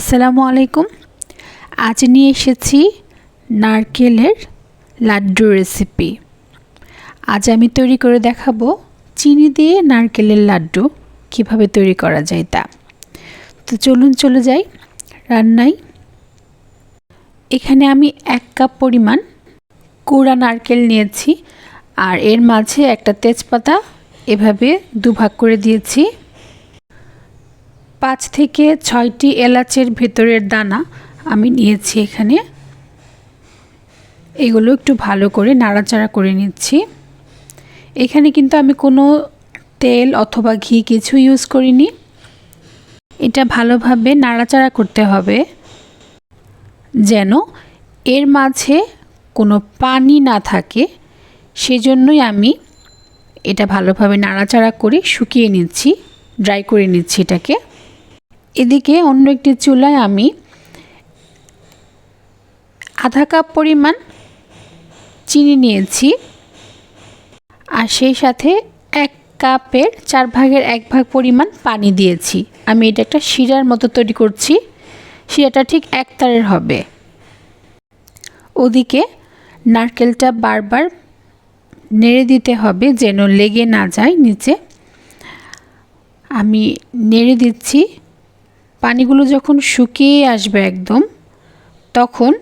আসসালামু আলাইকুম। আজ নিয়ে এসেছি নারকেলের লাড্ডু রেসিপি আজ আমি তৈরি করে দেখাবো চিনি দিয়ে নারকেলের লাড্ডু, কীভাবে তৈরি করা যায় তা। তো চলুন চলে যাই রান্নায়। এখানে আমি এক কাপ পরিমাণ কুড়া নারকেল নিয়েছি, আর এর মাঝে একটা তেজপাতা এভাবে দুভাগ করে দিয়েছি। পাঁচ থেকে ছয়টি এলাচের ভেতরের দানা আমি নিয়েছি এখানে। এগুলো একটু ভালো করে নাড়াচাড়া করে নিচ্ছি। এখানে কিন্তু আমি কোনো তেল অথবা ঘি কিছু ইউজ করিনি। এটা ভালোভাবে নাড়াচাড়া করতে হবে যেন এর মাঝে কোনো পানি না থাকে। সেজন্যই আমি এটা ভালোভাবে নাড়াচাড়া করে শুকিয়ে নিচ্ছি, ড্রাই করে নিচ্ছি এটাকে। এদিকে অন্য একটি চুলায় আমি আধা কাপ পরিমাণ চিনি নিয়েছি আর সেই সাথে এক কাপের চার ভাগের এক ভাগ পরিমাণ পানি দিয়েছি। আমি এটা একটা শিরার মতো তৈরি করছি, শিরাটা ঠিক এক তারের হবে। ওদিকে নারকেলটা বারবার নেড়ে দিতে হবে যেন লেগে না যায় নিচে। আমি নেড়ে দিচ্ছি পানিগুলো যখন শুকিয়ে আসবে একদম, তখন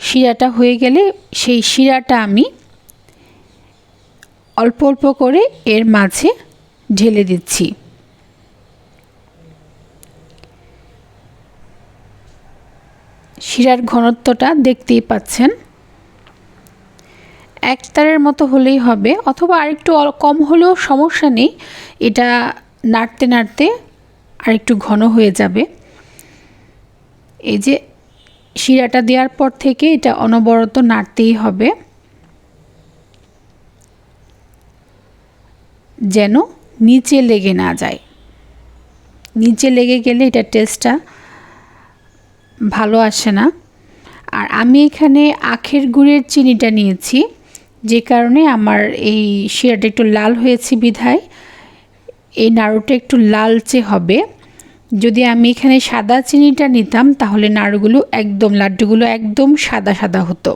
শিরাটা হয়ে গেলে সেই শিরাটা আমি অল্প অল্প করে এর মাঝে ঢেলে দিচ্ছি। শিরার ঘনত্বটা দেখতেই পাচ্ছেন। এক তারের মতো হলেই হবে, অথবা আরেকটু কম হলেও সমস্যা নেই। এটা নাড়তে নাড়তে আর একটু ঘন হয়ে যাবে। এই যে শিরাটা দেওয়ার পর থেকে এটা অনবরত নাড়তেই হবে। যেন নিচে লেগে না যায়। নিচে লেগে গেলে এটা টেস্টটা ভালো আসে না। আর আমি এখানে আখের গুড়ের চিনিটা নিয়েছি, যে কারণে আমার এই শিরাটা একটু লাল হয়েছে বিধায়। এই নাড়ুটা একটু লালচে হবে। যদি আমি এখানে সাদা চিনিটা নিতাম, তাহলে নাড়ুগুলো একদম, লাড্ডুগুলো একদম সাদা সাদা হতো।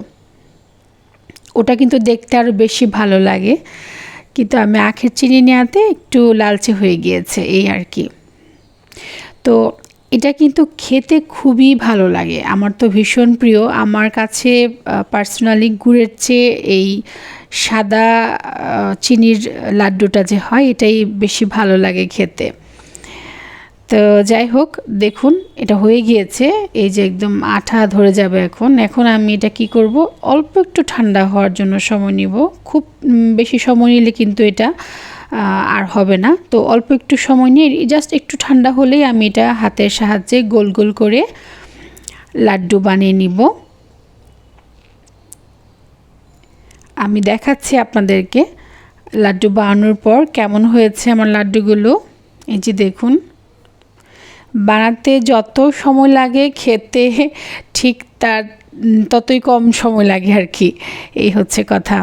ওটা কিন্তু দেখতে আরও বেশি ভালো লাগে। কিন্তু আমি আখের চিনি নেওয়াতে একটু লালচে হয়ে গিয়েছে, এই আর কি। তো এটা কিন্তু খেতে খুবই ভালো লাগে। আমার তো ভীষণ প্রিয়। আমার কাছে পার্সোনালি গুড়ের চেয়ে এই সাদা চিনির লাড্ডুটা যে হয়, এটাই বেশি ভালো লাগে খেতে। তো যাই হোক, দেখুন, এটা হয়ে গিয়েছে। এই যে একদম আঠা ধরে যাবে এখন। এখন আমি এটা কি করব? অল্প একটু ঠান্ডা হওয়ার জন্য সময় নিব। খুব বেশি সময় নিলে কিন্তু এটা আর হবে না। তো অল্প একটু সময় নিয়ে জাস্ট একটু ঠান্ডা হলেই আমি এটা হাতের সাহায্যে গোল গোল করে লাড্ডু বানিয়ে নিব। আমি দেখাচ্ছি আপনাদেরকে লাড্ডু বানানোর পর কেমন হয়েছে আমার লাড্ডুগুলো। এই যে দেখুন, বানাতে যত সময় লাগে, খেতে ঠিক তার, ততই কম সময় লাগে আর কি। এই হচ্ছে কথা।